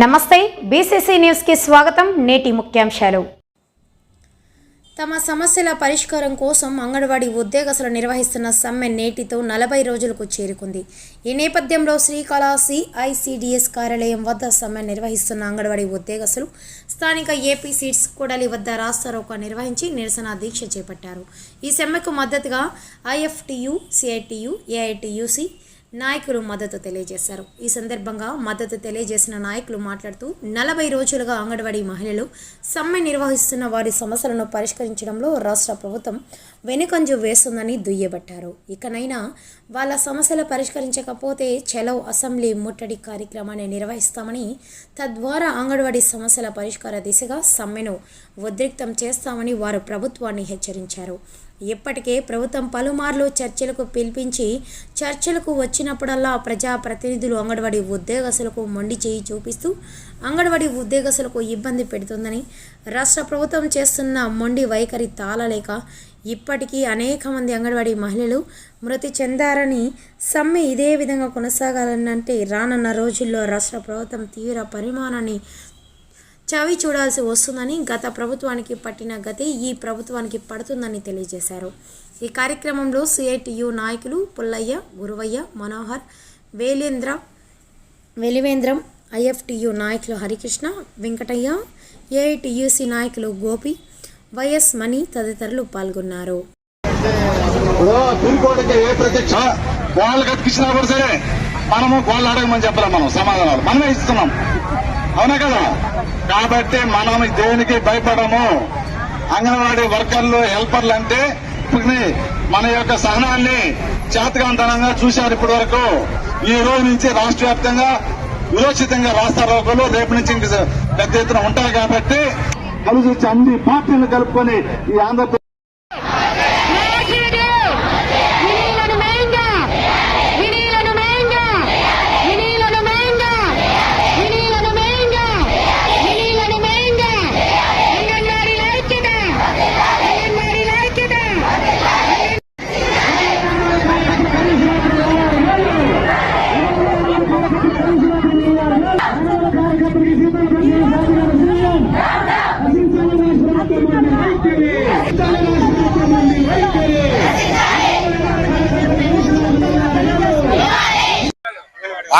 నమస్తే బీసీసీ న్యూస్కి స్వాగతం నేటి ముఖ్యాంశాలు. తమ సమస్యల పరిష్కారం కోసం అంగన్వాడీ ఉద్యోగస్తులు నిర్వహిస్తున్న సమ్మె నేటితో నలభై రోజులకు చేరుకుంది. ఈ నేపథ్యంలో శ్రీకాళహస్తి ఐసీడీఎస్ కార్యాలయం వద్ద సమ్మె నిర్వహిస్తున్న అంగన్వాడీ ఉద్యోగస్తులు స్థానిక ఏపీ సీట్స్ కూడలి వద్ద రాస్తారోక నిర్వహించి నిరసన దీక్ష చేపట్టారు. ఈ సమ్మెకు మద్దతుగా ఐఎఫ్టియు సిఐటియు ఏఐటియుసి నాయకులు మద్దతు తెలియజేశారు. ఈ సందర్భంగా మద్దతు తెలియజేసిన నాయకులు మాట్లాడుతూ నలభై రోజులుగా అంగన్వాడీ మహిళలు సమ్మె నిర్వహిస్తున్న వారి సమస్యలను పరిష్కరించడంలో రాష్ట్ర ప్రభుత్వం వెనుకంజు వేస్తుందని దుయ్యబట్టారు. ఇకనైనా వాళ్ళ సమస్యలు పరిష్కరించకపోతే చలో అసెంబ్లీ ముట్టడి కార్యక్రమాన్ని నిర్వహిస్తామని తద్వారా అంగన్వాడీ సమస్యల పరిష్కార దిశగా సమ్మెను ఉద్రిక్తం చేస్తామని వారు ప్రభుత్వాన్ని హెచ్చరించారు. ఇప్పటికే ప్రభుత్వం పలుమార్లు చర్చలకు పిలిపించి చర్చలకు వచ్చినప్పుడల్లా ప్రజాప్రతినిధులు అంగన్వాడీ ఉద్యోగస్తులకు మొండి చేయి చూపిస్తూ అంగన్వాడీ ఉద్యోగస్తులకు ఇబ్బంది పెడుతుందని రాష్ట్ర ప్రభుత్వం చేస్తున్న మొండి వైఖరి తాళలేక ఇప్పటికీ అనేక మంది అంగన్వాడీ మహిళలు మృతి చెందారని సమ్మె ఇదే విధంగా కొనసాగాలనంటే రానున్న రోజుల్లో రాష్ట్ర ప్రభుత్వం తీవ్ర పరిమాణాన్ని చవి చూడాల్సి వస్తుందని గత ప్రభుత్వానికి పట్టిన గతి ఈ ప్రభుత్వానికి పడుతుందని తెలియజేశారు. ఈ కార్యక్రమంలో సిఐటియు నాయకులు పుల్లయ్య గురువయ్య మనోహర్ వేలేంద్ర వెలివేంద్రం ఐఎఫ్టియు నాయకులు హరికృష్ణ వెంకటయ్య ఏఐటియుసి నాయకులు గోపి వైఎస్ మణి తదితరులు పాల్గొన్నారు. సరే మనము వాళ్ళు అడగమని చెప్పలేం మనం. సమాధానాలు మనమే ఇస్తున్నాం. అవునా కదా? కాబట్టి మనం దేనికి భయపడము? అంగన్వాడీ వర్కర్లు హెల్పర్లు అంటే మన యొక్క సహనాన్ని చేతకాంతనంగా చూశారు ఇప్పటి వరకు ఈ రోజు నుంచి రాష్ట్ర వ్యాప్తంగా విరోచితంగా రాస్తారోకలు రేపు నుంచి ఇంక పెద్ద ఎత్తున ఉంటాయి కాబట్టి కలిసి వచ్చి అన్ని పార్టీలు కలుపుకొని ఈ ఆంధ్రప్రదేశ్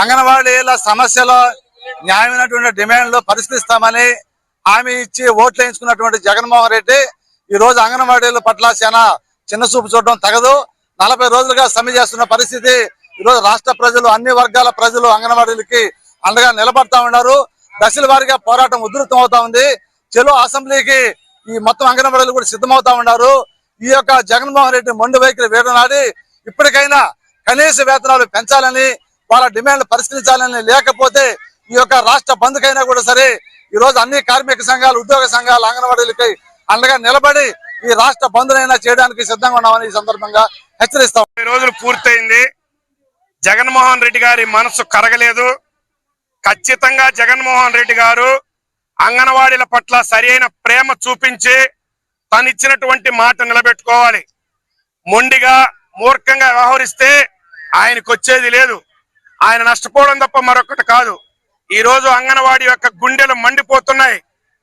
అంగన్వాడీల సమస్యలు న్యాయమైనటువంటి డిమాండ్లు పరిష్కరిస్తామని హామీ ఇచ్చి ఓట్లు వేయించుకున్నటువంటి జగన్మోహన్ రెడ్డి ఈ రోజు అంగన్వాడీల పట్ల చాలా చిన్న చూపు చూడడం తగదు. నలభై రోజులుగా సమ్మె చేస్తున్న పరిస్థితి ఈ రోజు రాష్ట్ర ప్రజలు అన్ని వర్గాల ప్రజలు అంగన్వాడీలకి అండగా నిలబడతా ఉన్నారు. దశల వారీగా పోరాటం ఉధృతం అవుతా ఉంది. చెలో అసెంబ్లీకి ఈ మొత్తం అంగన్వాడీలు కూడా సిద్ధమవుతా ఉన్నారు. ఈ యొక్క జగన్మోహన్ రెడ్డి మొండు వైఖరి వేడనాడి ఇప్పటికైనా కనీస వేతనాలు పెంచాలని వాళ్ళ డిమాండ్లు పరిష్కరించాలని లేకపోతే ఈ యొక్క రాష్ట్ర బంద్కైనా కూడా సరే ఈ రోజు అన్ని కార్మిక సంఘాలు ఉద్యోగ సంఘాలు అంగన్వాడీలకి అండగా నిలబడి ఈ రాష్ట్ర బంద్నైనా చేయడానికి సిద్ధంగా ఉన్నామని ఈ సందర్భంగా హెచ్చరిస్తాం. ఈ రోజులు పూర్తయింది. జగన్మోహన్ రెడ్డి గారి మనసు కరగలేదు. ఖచ్చితంగా జగన్మోహన్ రెడ్డి గారు అంగన్వాడీల పట్ల సరైన ప్రేమ చూపించి తను ఇచ్చినటువంటి మాట నిలబెట్టుకోవాలి. మొండిగా మూర్ఖంగా వ్యవహరిస్తే ఆయనకు వచ్చేది లేదు. ఆయన నష్టపోవడం తప్ప మరొకటి కాదు. ఈ రోజు అంగన్వాడీ యొక్క గుండెలు మండిపోతున్నాయి.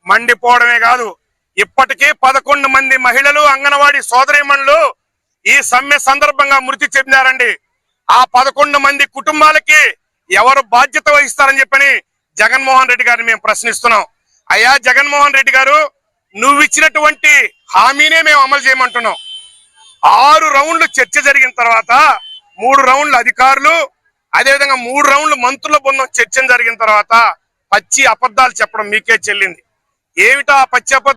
మండిపోవడమే కాదు. ఇప్పటికీ పదకొండు మంది మహిళలు అంగన్వాడీ సోదరిమణులు ఈ సమ్మె సందర్భంగా మృతి చెందారండి. ఆ పదకొండు మంది కుటుంబాలకి ఎవరు బాధ్యత వహిస్తారని చెప్పని జగన్మోహన్ రెడ్డి గారిని మేము ప్రశ్నిస్తున్నాం. అయ్యా జగన్మోహన్ రెడ్డి గారు నువ్వు ఇచ్చినటువంటి హామీనే మేము అమలు చేయమంటున్నాం. ఆరు రౌండ్లు చర్చ జరిగిన తర్వాత మూడు రౌండ్లు అధికారులు అదేవిధంగా మూడు రౌండ్లు మంత్రుల బృందం చర్చ జరిగిన తర్వాత పచ్చి అబద్ధాలు చెప్పడం మీకే చెల్లింది. ఏమిటా ఆ పచ్చి